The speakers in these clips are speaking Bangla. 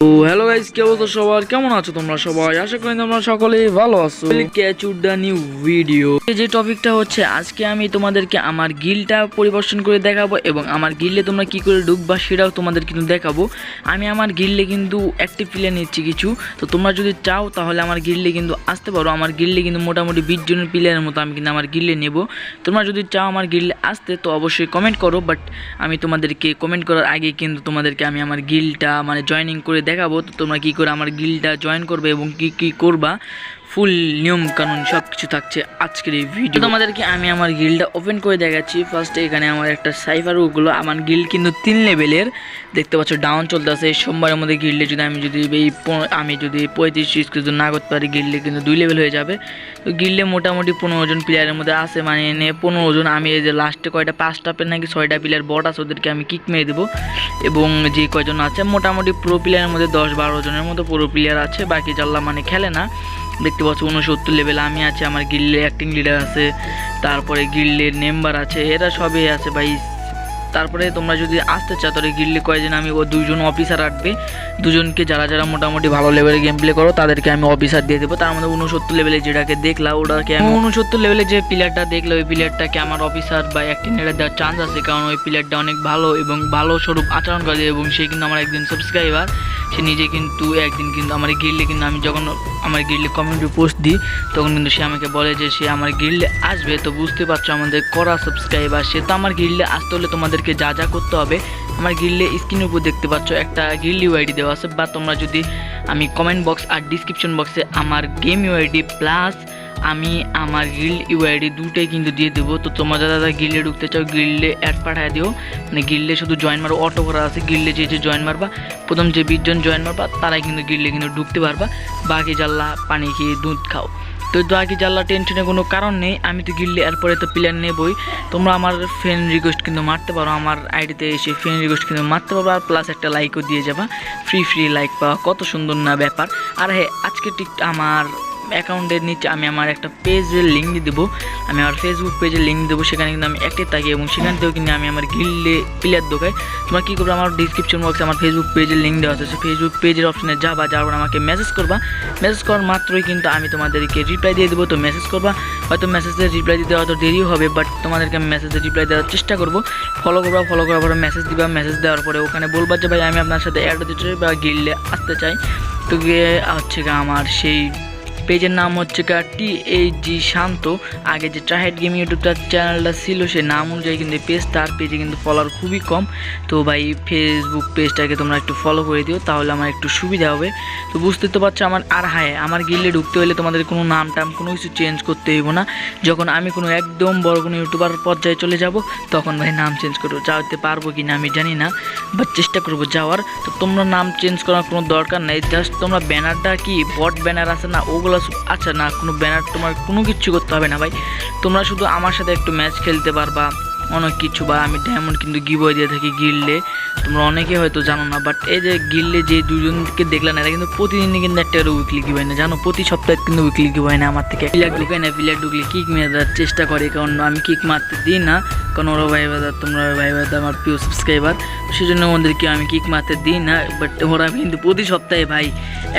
তো হ্যালো গাইস কি অবস্থা সবার? কেমন আছো তোমরা সবাই? আশা করি তোমরা সকলেই ভালো আছো। ক্যাচ দ্য নিউ ভিডিও যে টপিকটা হচ্ছে, আজকে আমি তোমাদেরকে আমার গিলটা পরিদর্শন করে দেখাবো এবং আমার গিল্ডে তোমরা কি করে ঢুকবা সেটাও তোমাদের কিন্তু দেখাবো। আমি আমার গিল্ডে কিন্তু অ্যাক্টিভ প্লেয়ার নিচ্ছি কিছু। তো তোমরা যদি চাও তাহলে আমার গিল্ডে কিন্তু আসতে পারো। আমার গিল্ডে কিন্তু মোটামুটি বিশ জনের প্লেয়ারের মতো আমি কিন্তু আমার গিল্ডে নেব। তোমরা যদি চাও আমার গিল্ডে আসতে, তো অবশ্যই কমেন্ট করো। বাট আমি তোমাদেরকে কমেন্ট করার আগে কিন্তু তোমাদেরকে আমি আমার গিলটা মানে জয়েনিং করে দেখাবো। তো তোমরা কি করে আমার গিলটা জয়েন করবে এবং কি কি করবা? ফুল নিয়ম কানুন সব কিছু থাকছে আজকের এই ভিডিও তোমাদেরকে আমি আমার গিলটা ওপেন করে দেখাচ্ছি। ফার্স্টে এখানে আমার একটা সাইফার ওগুলো আমার গিল কিন্তু তিন লেভেলের দেখতে পাচ্ছ ডাউন চলতে চলতেছে সোমবারের মধ্যে গিল্ডে যদি আমি যদি এই আমি যদি পঁয়ত্রিশ স্কুল না করতে পারি গিল্ডে কিন্তু দুই লেভেল হয়ে যাবে। তো গিল্ডে মোটামুটি পনেরো জন প্লেয়ারের মধ্যে আছে। মানে এনে পনেরো জন। আমি এই যে লাস্টে কয়টা পাঁচটা প্লেয়ার নাকি ছয়টা প্লেয়ার বট আছে, ওদেরকে আমি কিক মেরে দেবো। এবং যে কয়জন আছে, মোটামুটি প্রো প্লেয়ারের মধ্যে দশ বারো জনের মতো প্রো প্লেয়ার আছে। বাকি জাল্লা মানে খেলে না দেখতে পাচ্ছ উনসত্তর লেভেল আমি আছি, আমার গিল্ডে অ্যাক্টিং লিডার আছে, তারপরে গিল্ডের মেম্বার আছে, এরা সবই আছে ভাই। তারপরে তোমরা যদি আসতে চাও, তাহলে গিল্ডে কয়েকজন আমি ও দুজন অফিসার রাখবে। দুজনকে যারা যারা মোটামুটি ভালো লেভেলের গেম প্লে করো, তাদেরকে আমি অফিসার দিয়ে দেবো। তার মধ্যে উনসত্তর লেভেলে যেটাকে দেখলা, ওটাকে আমি উনসত্তর লেভেলে যে প্লেয়ারটা দেখলে, ওই প্লেয়ারটাকে আমার অফিসার বা অ্যাক্টিং লিডার দেওয়ার চান্স আছে। কারণ ওই প্লেয়ারটা অনেক ভালো এবং ভালো স্বরূপ আচরণ করে এবং সে কিন্তু আমার একদিন সাবস্ক্রাইবার সে নিজে কিন্তু একদিন কিন্তু আমার গিল্ডে কিন্তু আমি যখন আমার গিল্ডে কমিউনিটি পোস্ট দিই, তখন কিন্তু সে আমাকে বলে যে সে আমার গিল্ডে আসবে। তো বুঝতে পারছ আমাদের করা সাবস্ক্রাইবার সে তো আমার গিল্ডে আসতে হলে তোমাদেরকে যা যা করতে হবে। আমার গিল্ডে স্ক্রিনের উপর দেখতে পাচ্ছ একটা গিল্ড ইউআইডি দেওয়া আছে, বা তোমরা যদি আমি কমেন্ট বক্স আর ডিসক্রিপশন বক্সে আমার গেম ইউআইডি প্লাস আমি আমার গিল্ড ইউআইডি দুটোই কিন্তু দিয়ে দেবো। তো তোমরা যারা গিল্ডে ঢুকতে চাও গিল্ডে অ্যাড পাঠায় দিও। মানে গিল্ডে শুধু জয়েন মারো অটো করা আছে গিল্ডে যে যে জয়েন মারবা, প্রথম যে বিশজন জয়েন মারবা, তারাই কিন্তু গিল্ডে কিন্তু ঢুকতে পারবা। বাকি জাল্লা পানি খেয়ে দুধ খাও। তো বাকি জাল্লা টেনশনের কোনো কারণ নেই। আমি তো গিল্ডে এরপরে তো প্লেয়ার নেবই। তোমরা আমার ফ্রেন্ড রিকোয়েস্ট কিন্তু মারতে পারো। আমার আইডিতে এসে ফ্রেন্ড রিকোয়েস্ট কিন্তু মারতে পারো আর প্লাস একটা লাইকও দিয়ে যাবা। ফ্রি ফ্রি লাইক পাওয়া। কত সুন্দর না ব্যাপার। আর হ্যাঁ আজকে ঠিক আমার অ্যাকাউন্টের নিচে আমি আমার একটা পেজের লিঙ্ক দেবো। আমি আমার ফেসবুক পেজের লিঙ্ক দেবো, সেখানে কিন্তু আমি অ্যাক্টিভ থাকি এবং সেখান থেকেও কিন্তু আমি আমার গিল্ডে প্লেয়ার দোকাই তোমরা কী করব? আমার ডিসক্রিপশন বক্সে আমার ফেসবুক পেজের লিঙ্ক দেওয়া আছে। ফেসবুক পেজের অপশনে যাবা, যাওয়ার আমাকে মেসেজ করবা। মেসেজ করার মাত্রই কিন্তু আমি তোমাদেরকে রিপ্লাই দিয়ে দেবো। তো মেসেজ করবা, হয়তো মেসেজের রিপ্লাই দিতে হয়তো দেরিও হবে বাট তোমাদেরকে আমি মেসেজের রিপ্লাই দেওয়ার চেষ্টা করব। ফলো করবা ফলো করার পরে মেসেজ দিবা মেসেজ দেওয়ার পরে ওখানে বলবা যে, ভাই, আমি আপনার সাথে অ্যাড হতে চাই বা গিল্ডে আসতে চাই। তো গিয়ে হচ্ছে আমার সেই পেজের নাম হচ্ছে গা টি এইচ জি শান্ত। আগে যে ট্রাহেড গেম ইউটিউবটার চ্যানেলটা ছিল সে নাম অনুযায়ী কিন্তু পেজ তার পেজে কিন্তু ফলোয়ার খুবই কম। তো ভাই ফেসবুক পেজটাকে তোমরা একটু ফলো করে দিও, তাহলে আমার একটু সুবিধা হবে। তো বুঝতে তো পারছ আমার, আর হ্যাঁ আমার গিল্ডে ঢুকতে হলে তোমাদের কোনো নাম টাম, কোনো কিছু চেঞ্জ করতে হইব না। যখন আমি কোনো একদম বড় কোনো ইউটিউবার পর্যায়ে চলে যাব, তখন ভাই নাম চেঞ্জ করব। যাওয়াতে পারব কি না আমি জানি না বাট চেষ্টা করব যাওয়ার। তো তোমরা নাম চেঞ্জ করার কোনো দরকার নেই জাস্ট তোমরা ব্যানারটা কি বট ব্যানার আছে না, ওগুলো আচ্ছা না, কোনো ব্যানার তোমার কোনো কিছু করতে হবে না ভাই। তোমরা শুধু আমার সাথে একটু ম্যাচ খেলতে পারবা, অনেক কিছু বা আমি ডায়মন্ড কিন্তু গিবয় দিয়ে থাকি গিল্ডে তোমরা অনেকে হয়তো জানো না বাট এই যে গিল্ডে যে দুজনকে দেখলাম, এরা কিন্তু প্রতিদিনই কিন্তু একটা করে উইকলি গিবয় না জানো, প্রতি সপ্তাহে কিন্তু উইকলি গিবয় না আমার থেকে। প্লেয়ার ঢুকে না প্লেয়ার ঢুকলে কিক মেরে দেওয়ার চেষ্টা করে, কারণ আমি কিক মারতে দিই না। কারণ ওরা ভাই তোমরা ভাই আমার প্রিয় সাবস্ক্রাইবার সেই জন্য ওদেরকে আমি কিক মারতে দিই না বাট ওরা কিন্তু প্রতি সপ্তাহে ভাই,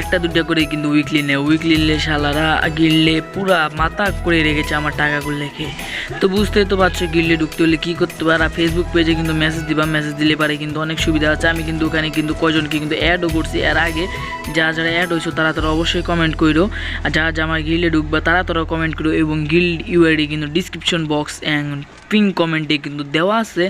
একটা দুটা করে কিন্তু উইকলি নেয়। উইকলি নিলে শালারা গিল্ডে পুরা মাথা করে রেখেছে আমার টাকাগুলো লেখে তো বুঝতেই তো পারছ গিললে ঢুকতে হলে কী করতে পারা ফেসবুক পেজে কিন্তু মেসেজ দিবা মেসেজ দিলে পারে কিন্তু অনেক সুবিধা আছে। আমি কিন্তু ওখানে কিন্তু কজনকে কিন্তু অ্যাডও করছি। এর আগে যারা যারা অ্যাড হয়েছো, তারা তারা অবশ্যই কমেন্ট করো আর যারা যারা আমার গিল্ডে ঢুকবা, তারা তারা কমেন্ট করো। এবং গিল্ড ইউআইডি কিন্তু ডিসক্রিপশন বক্স অ্যান্ড পিন কমেন্টে কিন্তু দেওয়া আছে।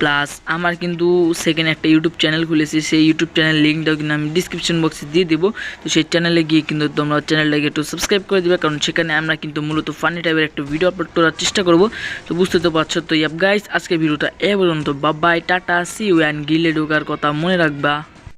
প্লাস আমার কিন্তু সেকেন্ড একটা ইউটিউব চ্যানেল খুলেছি, সেই ইউটিউব চ্যানেল লিঙ্কটাও কিন্তু আমি ডিসক্রিপশন বক্সে দিয়ে দেবো। তো সেই চ্যানেলে গিয়ে কিন্তু তোমরা চ্যানেলটাকে একটু সাবস্ক্রাইব করে দেবে, কারণ সেখানে আমরা কিন্তু মূলত ফানি টাইপের একটা ভিডিও আপলোড করার চেষ্টা করব। তো বুঝতে তো পারছ? তো ইয়াব গাইস আজকে ভিডিওটা এ পর্যন্ত। বাবাই টাটা সি ওয়ান গিলে ঢোকার কথা মনে রাখবা।